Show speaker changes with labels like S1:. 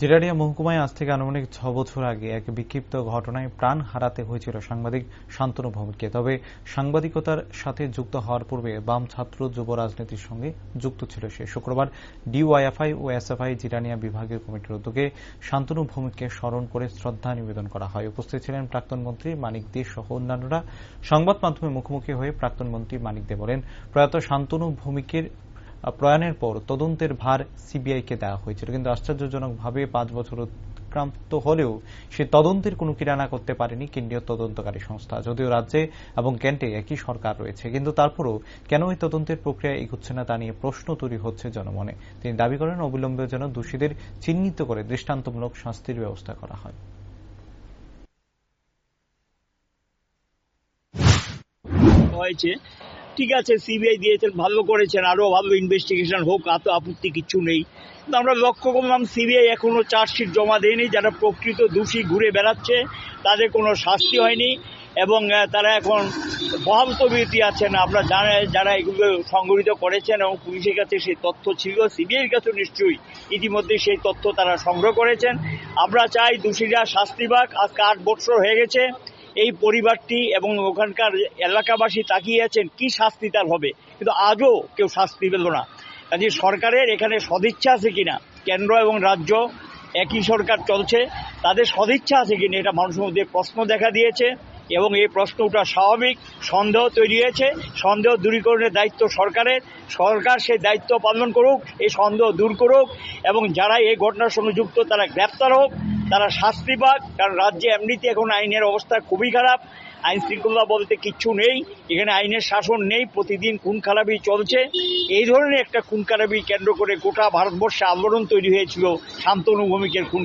S1: জিরানিয়া মহকুমায় আজ থেকে আনুমানিক ছ বছর আগে এক বিক্ষিপ্ত ঘটনায় প্রাণ হারাতে হয়েছিল সাংবাদিক শান্তনু ভৌমিককে তবে সাংবাদিকতার সাথে যুক্ত হওয়ার পূর্বে বাম ছাত্র যুব রাজনীতির সঙ্গে যুক্ত ছিল সে। শুক্রবার ডিওয়াইএফআই ও এসএফআই জিরানিয়া বিভাগীয় কমিটির উদ্যোগে শান্তনু ভৌমিককে স্মরণ করে শ্রদ্ধা নিবেদন করা হয়। উপস্থিত ছিলেন প্রাক্তন মন্ত্রী মানিক দে সহ অন্যান্যরা। সংবাদ মাধ্যমে মুখোমুখি হয়ে প্রাক্তন মন্ত্রী মানিক দে বলেন, প্রয়াত শান্তনু ভৌমিকের প্রয়াণের পর তদন্তের ভার সিবিআইকে দেওয়া হয়েছিল। কিন্তু আশ্চর্যজনকভাবে পাঁচ বছর অতিক্রান্ত হলেও সে তদন্তের কোনো কিরানা করতে পারেনি কেন্দ্রীয় তদন্তকারী সংস্থা, যদিও রাজ্যে এবং কেন্টে একই সরকার রয়েছে। কিন্তু তারপরও কেন এই তদন্তের প্রক্রিয়া এগুচ্ছে না তা নিয়ে প্রশ্ন তৈরি হচ্ছে জনমনে। তিনি দাবি করেন, অবিলম্বে যেন দোষীদের চিহ্নিত করে দৃষ্টান্তমূলক শাস্তির ব্যবস্থা করা হয়।
S2: হয়েছে ঠিক আছে সিবিআই দিয়েছেন, ভালো করেছেন, আরও ভালো ইনভেস্টিগেশন হোক, এত আপত্তি কিচ্ছু নেই। কিন্তু আমরা লক্ষ্য করলাম সিবিআই এখনও চার্জশিট জমা দেয়নি, যারা প্রকৃত দোষী ঘুরে বেড়াচ্ছে, তাদের কোনো শাস্তি হয়নি, এবং তারা এখন বহাল আছেন। আপনারা জানেন যারা এগুলো সংগঠিত করেছেন এবং পুলিশের কাছে সেই তথ্য ছিল সিবিআইয়ের কাছে নিশ্চয়ই ইতিমধ্যে সেই তথ্য তারা সংগ্রহ করেছেন। আমরা চাই দোষীরা শাস্তি পাক। আজকে আট বছর হয়ে গেছে এই পরিবারটি এবং ওখানকার এলাকাবাসী তাকিয়ে আছেন, কি শাস্তি তার হবে? কিন্তু আজও কেউ শাস্তি পেল না। কাজে সরকারের এখানে সদিচ্ছা আছে কিনা, কেন্দ্র এবং রাজ্য একই সরকার চলছে, তাদের সদিচ্ছা আছে কিনা, এটা মানুষের মধ্যে প্রশ্ন দেখা দিয়েছে। এবং এই প্রশ্ন প্রশ্নটা স্বাভাবিক, সন্দেহ তৈরি হয়েছে, সন্দেহ দূরীকরণের দায়িত্ব সরকারের, সরকার সেই দায়িত্ব পালন করুক, এই সন্দেহ দূর করুক, এবং যারা এই ঘটনার সঙ্গে যুক্ত, তারা গ্রেপ্তার হোক, তারা শাস্তি পাক, কারণ রাজ্যে এমনিতে এখন আইনের অবস্থা খুবই খারাপ, আইন শৃঙ্খলা বলতে কিচ্ছু নেই, এখানে আইনের শাসন নেই, প্রতিদিন খুন খারাপি চলছে, এই ধরনের একটা খুন খারাপি কেন্দ্র করে গোটা ভারতবর্ষে আন্দোলন তৈরি হয়েছিল, শান্তনু ভৌমিকের খুন